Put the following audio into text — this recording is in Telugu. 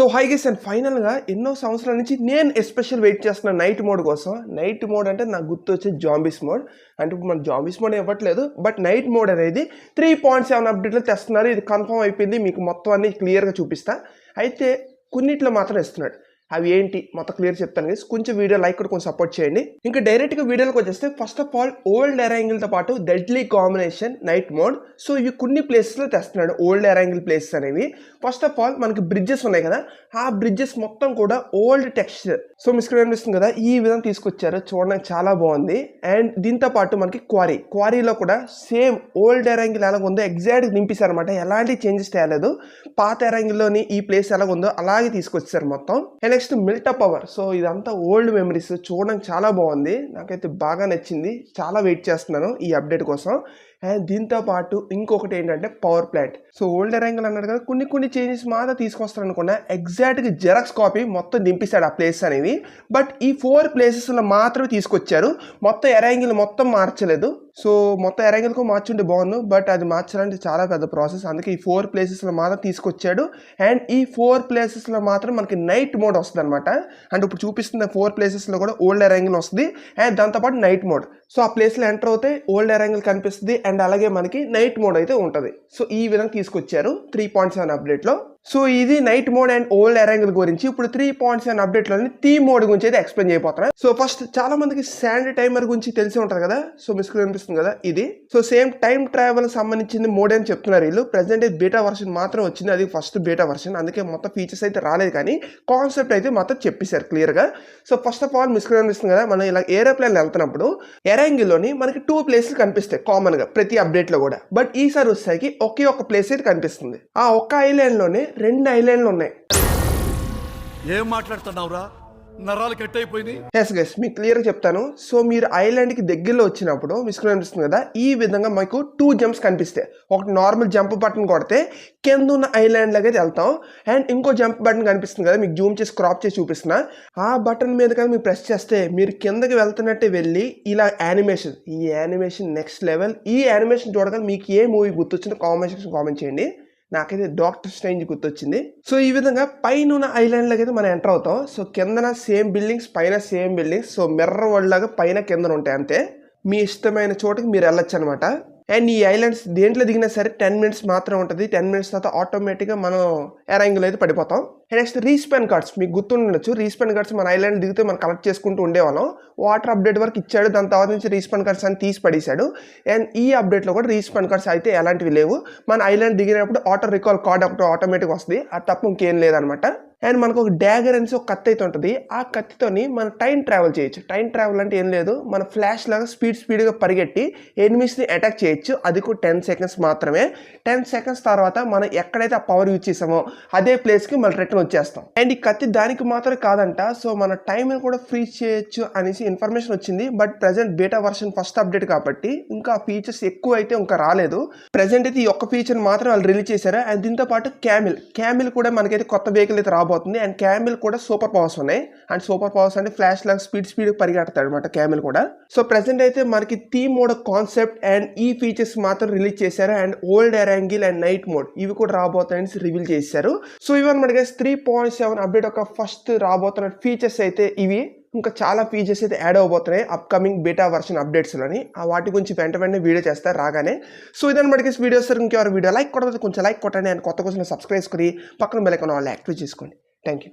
సో హై గెస్ అండ్ ఫైనల్గా ఎన్నో సంవత్సరాల నుంచి నేను ఎస్పెషల్ వెయిట్ చేస్తున్న నైట్ మోడ్ కోసం నైట్ మోడ్ అంటే నాకు గుర్తు వచ్చే జాంబీస్ మోడ్ అంటే ఇప్పుడు మన జాంబీస్ మోడ్ ఇవ్వట్లేదు బట్ నైట్ మోడ్ అనేది త్రీ పాయింట్ సెవెన్ అప్డేట్లో తెస్తున్నారు ఇది కన్ఫర్మ్ అయిపోయింది మీకు మొత్తం అన్ని క్లియర్గా చూపిస్తా. అయితే కొన్నిట్లో మాత్రం ఇస్తున్నాడు. అవి ఏంటి? మొత్తం క్లియర్ చెప్తాను guys. కొంచెం వీడియో లైక్ కూడా కొంచెం సపోర్ట్ చేయండి. ఇంకా డైరెక్ట్గా వీడియోలోకి వచ్చేస్తే ఫస్ట్ ఆఫ్ ఆల్ ఓల్డ్ ఎరాంగిల్తో పాటు deadly combination night mode so ఇవి కొన్ని ప్లేసెస్లో తెస్తున్నాడు ఓల్డ్ ఎరాంగిల్ ప్లేసెస్ అనేవి. ఫస్ట్ ఆఫ్ ఆల్ మనకి బ్రిడ్జెస్ ఉన్నాయి కదా. ఆ బ్రిడ్జెస్ మొత్తం కూడా ఓల్డ్ టెక్స్చర్ సో మీ స్క్రీన్ అనిపిస్తుంది కదా? ఈ విధంగా తీసుకొచ్చారు. చూడడానికి చాలా బాగుంది. అండ్ దీంతో పాటు మనకి క్వారీ క్వారీలో కూడా సేమ్ ఓల్డ్ ఎరాంగిల్ ఎలా ఉందో ఎగ్జాక్ట్ నింపిస్తారు అనమాట ఎలాంటి చేంజెస్ తేలేదు. పాత ఎరాంగిల్లోని ఈ ప్లేస్ ఎలా ఉందో అలాగే తీసుకొచ్చారు మొత్తం. And next Mylta power so ఇదంతా ఓల్డ్ మెమరీస్ చూడడానికి చాలా బాగుంది. నాకైతే బాగా నచ్చింది. చాలా వెయిట్ చేస్తున్నాను ఈ అప్డేట్ కోసం. అండ్ దీంతో పాటు ఇంకొకటి ఏంటంటే power plant so old Erangel అన్నాడు కదా కొన్ని కొన్ని చేంజెస్ మాత్రం తీసుకొస్తాను అనుకున్నా ఎగ్జాక్ట్గా జెరాక్స్ కాపీ మొత్తం దింపిస్తాడు ఆ ప్లేస్ అనేవి బట్ ఈ ఫోర్ ప్లేసెస్లో మాత్రమే తీసుకొచ్చారు. మొత్తం ఎరాంగిల్ మొత్తం మార్చలేదు. సో మొత్తం ఎరాంగిల్కు మార్చుంటే బాగుండు. బట్ అది మార్చాలంటే చాలా పెద్ద ప్రాసెస్. అందుకే ఈ ఫోర్ ప్లేసెస్లో మాత్రం తీసుకొచ్చాడు. అండ్ ఈ ఫోర్ ప్లేసెస్లో మాత్రం మనకి నైట్ మోడ్ వస్తుంది అనమాట అంటే ఇప్పుడు చూపిస్తున్న ఫోర్ ప్లేసెస్లో కూడా ఓల్డ్ ఎరాంగిల్ వస్తుంది. అండ్ దాంతోపాటు నైట్ మోడ్. సో ఆ ప్లేస్లో ఎంటర్ అవుతే ఓల్డ్ ఎరాంగిల్ కనిపిస్తుంది. అండ్ అలాగే మనకి నైట్ మోడ్ అయితే ఉంటుంది. సో ఈ విధంగా తీసుకొచ్చారు. త్రీ పాయింట్ సెవెన్ అప్డేట్లో. సో ఇది night mode and old Erangel గురించి. ఇప్పుడు త్రీ పాయింట్స్ సెవెన్ అప్డేట్లోని థీ మోడ్ గురించి అయితే ఎక్స్ప్లెయిన్ చేయబోతున్నాను సో ఫస్ట్ చాలా మందికి శాండ్ టైమర్ గురించి తెలిసి ఉంటుంది కదా. సో మీ స్క్రీన్ అనిపిస్తుంది కదా ఇది. సో సేమ్ టైం ట్రావెల్ సంబంధించింది మోడ్ అని చెప్తున్నారు వీళ్ళు. ప్రజెంట్ అయితే బీటా వర్షన్ మాత్రం వచ్చింది. అది ఫస్ట్ బీటా వర్షన్ అందుకే మొత్తం ఫీచర్స్ అయితే రాలేదు కానీ కాన్సెప్ట్ అయితే మొత్తం చెప్పేశారు క్లియర్గా సో ఫస్ట్ ఆఫ్ ఆల్ మీ స్క్రీన్ అనిపిస్తుంది కదా. మనం ఇలా ఏరోప్లేన్ వెళ్తున్నప్పుడు ఎరాంగిల్లోని మనకి టూ ప్లేసెస్ కనిపిస్తాయి కామన్గా ప్రతి అప్డేట్లో కూడా. బట్ ఈసారి వచ్చేసరికి ఒకే ఒక ప్లేస్ అయితే కనిపిస్తుంది. ఆ ఒక్క ఐలాండ్లోనే రెండు ఐలాండ్లు ఉన్నాయి. ఏం మాట్లాడుతున్నావురా? నరాలు కట్ అయిపోయింది ఎస్ గెస్ మీకు క్లియర్గా చెప్తాను. సో మీరు ఐలాండ్కి దగ్గరలో వచ్చినప్పుడు మీ స్క్రీన్ అనిపిస్తుంది కదా ఈ విధంగా మీకు టూ జంప్స్ కనిపిస్తాయి. ఒకటి నార్మల్ జంప్ బటన్ కొడితే కింద ఉన్న ఐలాండ్ లాగా వెళ్తాం. అండ్ ఇంకో జంప్ బటన్ కనిపిస్తుంది కదా మీకు జూమ్ చేసి క్రాప్ చేసి చూపిస్తున్నా. ఆ బటన్ మీద కానీ మీరు ప్రెస్ చేస్తే మీరు కిందకి వెళ్తున్నట్టే వెళ్ళి ఇలా యానిమేషన్ ఈ యానిమేషన్ నెక్స్ట్ లెవెల్ ఈ యానిమేషన్ చూడగానే మీకు ఏ మూవీ గుర్తొచ్చిందో కామెంట్ సెక్షన్ కామెంట్ చేయండి. నాకైతే డాక్టర్ స్ట్రేంజ్ గుర్తొచ్చింది. సో ఈ విధంగా పైన ఉన్న ఐలాండ్ అయితే మనం ఎంటర్ అవుతాం. సో కిందన సేమ్ బిల్డింగ్స్ పైన same buildings. So mirror world లాగా పైన కిందన ఉంటాయి అంతే. మీ ఇష్టమైన చోటకి మీరు వెళ్ళొచ్చు అనమాట అండ్ ఈ ఐలాండ్స్ దేంట్లో దిగినా సరే టెన్ మినిట్స్ మాత్రం ఉంటుంది. టెన్ మినిట్స్ తర్వాత ఆటోమేటిక్గా మనం ఎరాంగిల్ అయితే పడిపోతాం. నెక్స్ట్ రీస్పెన్ కార్డ్స్ మీకు గుర్తుండొచ్చు రీస్పెన్ కార్డ్స్ మన ఐలాండ్ దిగితే మనం కలెక్ట్ చేసుకుంటూ ఉండేవాళ్ళం. వాటర్ అప్డేట్ వరకు ఇచ్చాడు దాని తర్వాత నుంచి రీస్పెన్ కార్డ్స్ అని తీసి పడేశాడు. అండ్ ఈ అప్డేట్లో కూడా రీస్పెన్ కార్డ్స్ అయితే ఎలాంటివి లేవు. మన ఐలాండ్ దిగినప్పుడు ఆటో రికాల్ కార్డ్ ఒకటి ఆటోమేటిక్ వస్తుంది. అది తప్ప ఇంకేం లేదనమాట. అండ్ మనకు ఒక డ్యాగర్ అనేసి ఒక కత్తి అయితే ఉంటుంది. ఆ కత్తితోని మనం టైం ట్రావెల్ చేయొచ్చు. టైం ట్రావెల్ అంటే ఏం లేదు. మన ఫ్లాష్ లాగా స్పీడ్ స్పీడ్గా పరిగెట్టి ఎనిమిస్ని అటాక్ చేయొచ్చు. అది కూడా టెన్ సెకండ్స్ మాత్రమే. టెన్ సెకండ్స్ తర్వాత మనం ఎక్కడైతే ఆ పవర్ యూజ్ చేసామో అదే ప్లేస్కి మళ్ళీ రిటర్న్ వచ్చేస్తాం. అండ్ ఈ కత్తి దానికి మాత్రమే కాదంట. సో మన టైంని కూడా ఫ్రీ చేయొచ్చు అనేసి ఇన్ఫర్మేషన్ వచ్చింది. But present beta version first update కాబట్టి ఇంకా ఫీచర్స్ ఎక్కువ అయితే ఇంకా రాలేదు. ప్రజెంట్ అయితే ఈ ఒక్క ఫీచర్ మాత్రం వాళ్ళు రిలీజ్ చేశారు. అండ్ దీంతో పాటు క్యామిల్ క్యామిల్ కూడా మనకైతే కొత్త వెహికల్ అయితే రాబోతుంది. అండ్ క్యామిల్ కూడా సూపర్ పవర్స్ ఉన్నాయి. అండ్ సూపర్ పవర్స్ అంటే ఫ్లాష్ లాగా స్పీడ్ స్పీడ్ పరిగెడతాడు అనమాట క్యామిల్ కూడా. సో ప్రజెంట్ అయితే మనకి థీమ్ మోడ్ కాన్సెప్ట్ అండ్ ఈ ఫీచర్స్ మాత్రం రిలీజ్ చేశారు. And old Erangel and night mode ఇవి కూడా రాబోతాయని రివీల్ చేశారు. సో ఇవన్నమాట త్రీ పాయింట్ సెవెన్ అప్డేట్ ఒక ఫస్ట్ రాబోతున్న ఫీచర్స్ అయితే ఇవి. ఇంకా చాలా ఫీచర్స్ అయితే యాడ్ అవబోతున్నాయి అప్కమింగ్ బీటా వర్షన్ అప్డేట్స్లోని ఆ వాటి గురించి వెంట వెంటనే వీడియో చేస్తారు రాగానే. సో ఇదని మనకి సార్ ఇంకెవరు వీడియో లైక్ కొట్టదు కొంచెం లైక్ కొట్టండి. అండ్ కొత్త కోసం సబ్స్క్రైబ్ చేసుకుని పక్కన బెల్ ఐకాన్ వాళ్ళు యాక్టివేట్ చేసుకోండి. Thank you